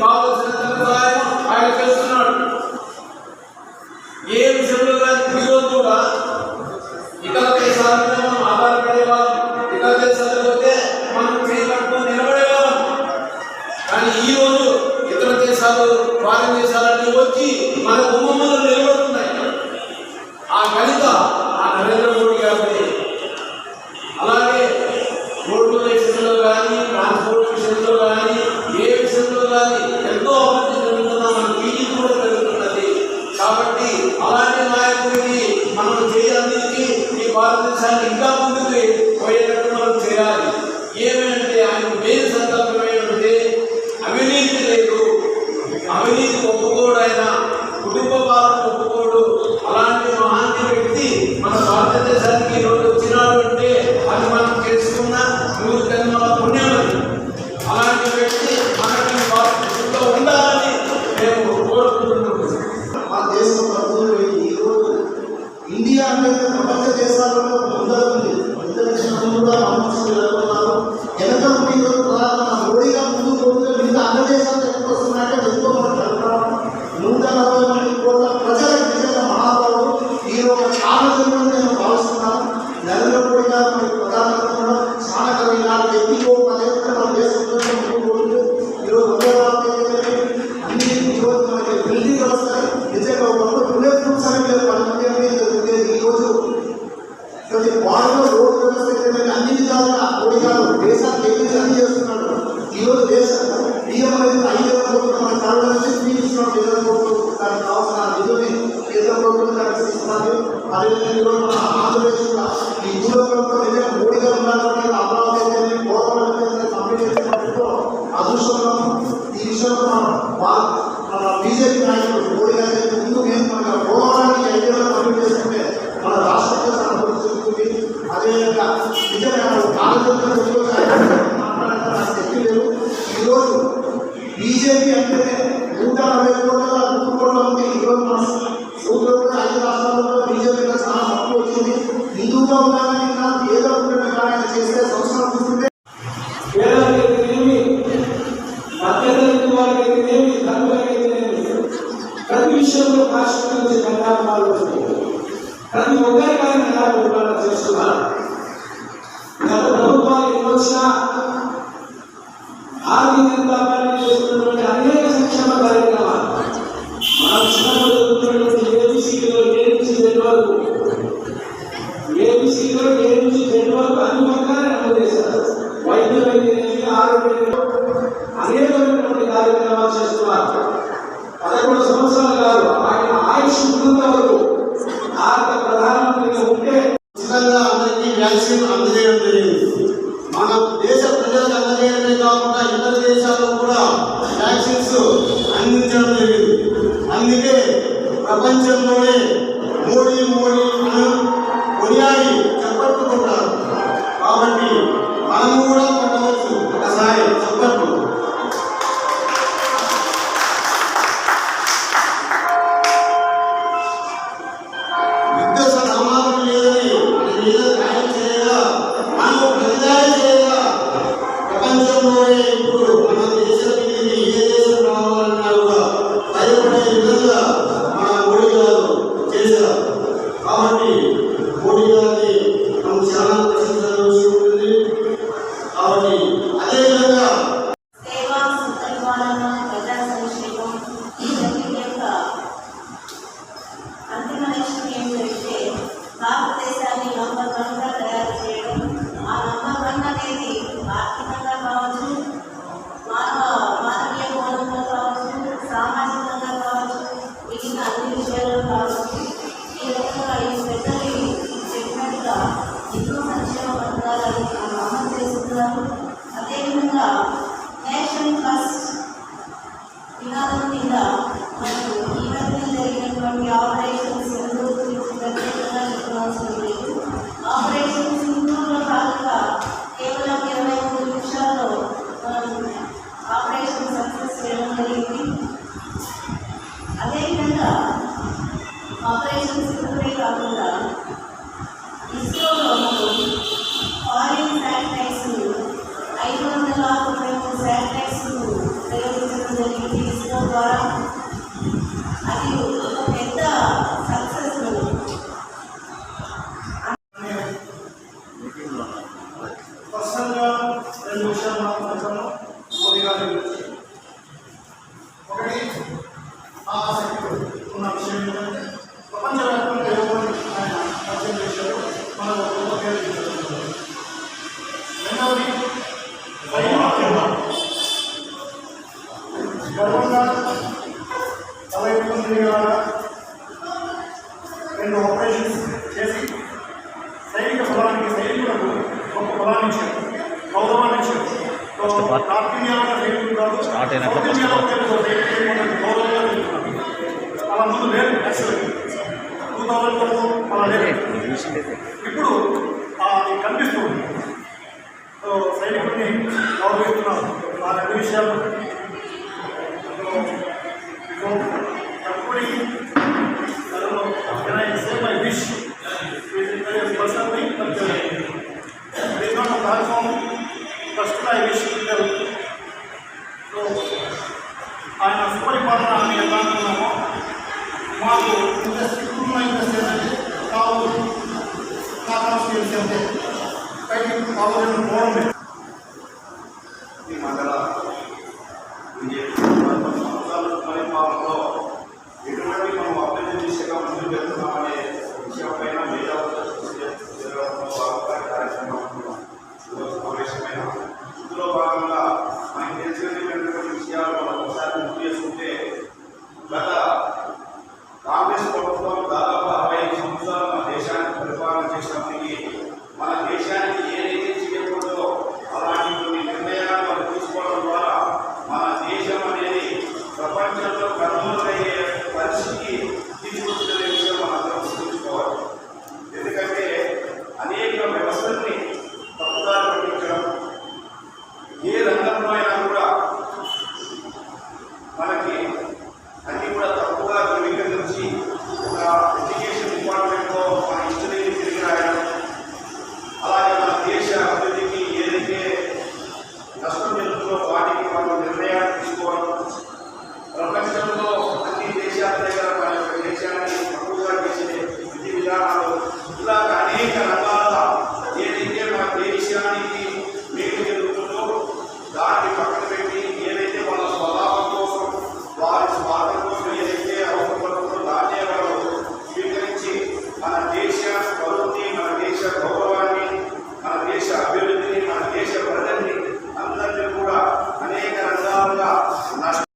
కావలసిన సదుపాయం ఆయన చేస్తున్నాడు ఏ విషయంలో కానీ ఈరోజు కూడా ఇతర దేశాల మనం ఆధారపడేవాళ్ళం ఇతర దేశాలకు పోతే మనం ఇతర దేశాలు ఫారిన్ దేశాలన్నీ వచ్చి మన కుటుంబంలో నిలబడుతున్నాయి ఆ కవిత ఆ నరేంద్ర మోడీ గారిని అలాగే రోడ్డు దేశంలో కానీ ట్రాన్స్పోర్ట్ ಸಾಲ ಇಂಥ ಮುಂದೆ recuerdo de తెలుగు భాష గురించి ప్రధానాలు ప్రతి ఒక్కరికైనా ఎలా నిర్మాణం చేస్తున్నారు? గత ప్రభుత్వాలు ఎన్నొచ్చినా భారతీయ జనతా పార్టీ చేస్తున్నటువంటి అనేక సంక్షేమ కార్యక్రమాలు. మన ఏబిసిలో ఏ నుంచి జెడ్ వరకు ఏబిసిలో ఏ నుంచి జెడ్ వరకు అన్ని పక్కనే అమలు చేశారు. వైద్య వైద్య ఆరోగ్య అనేకమైనటువంటి కార్యక్రమాలు చేస్తున్నారు. పదకొండు సంవత్సరాలు కాదు. ఆయన ఆయుష్ ఉన్నంత వరకు భారత ప్రధానమంత్రిగా ఉంటే ఖచ్చితంగా అందరికీ వ్యాక్సిన్ అందజేయడం జరిగింది. మన దేశ ప్రజలకు అందజేయడమే కాకుండా ఇతర దేశాల్లో కూడా వ్యాక్సిన్స్ అందించడం జరిగింది. అందుకే ప్రపంచంలోనే దేశంలోనే ఇప్పుడు మన దేశం ఆన్లైన్ క్లాస్ నినాదం కింద మనకు ఈరోజు జరిగినటువంటి ఆన్లైన్ మోదీ గారి గురించి ఒకటి ఆ ఆసక్తి ఉన్న విషయం ఏంటంటే అలా లేదు. ఇప్పుడు కనిపిస్తుంది. సో సైనికుడిని గౌరవిస్తున్నారు. ఆ రెండు విషయాలు ఆయన సుపరిపాలన ఎలాగన్నామో మాకు ఇంత స్ట్రిక్ట్గా ఇంట్రెస్ట్ ఏంటంటే తావు నా కాన్స్టిట్యూన్సీ అంటే పైకి కావాలని పోవడం ఈ మండల పరిపాలనలో ఎటువంటి మనం అభివృద్ధి దిశగా ముందుకు వెళ్తున్నామని ప్రపంచ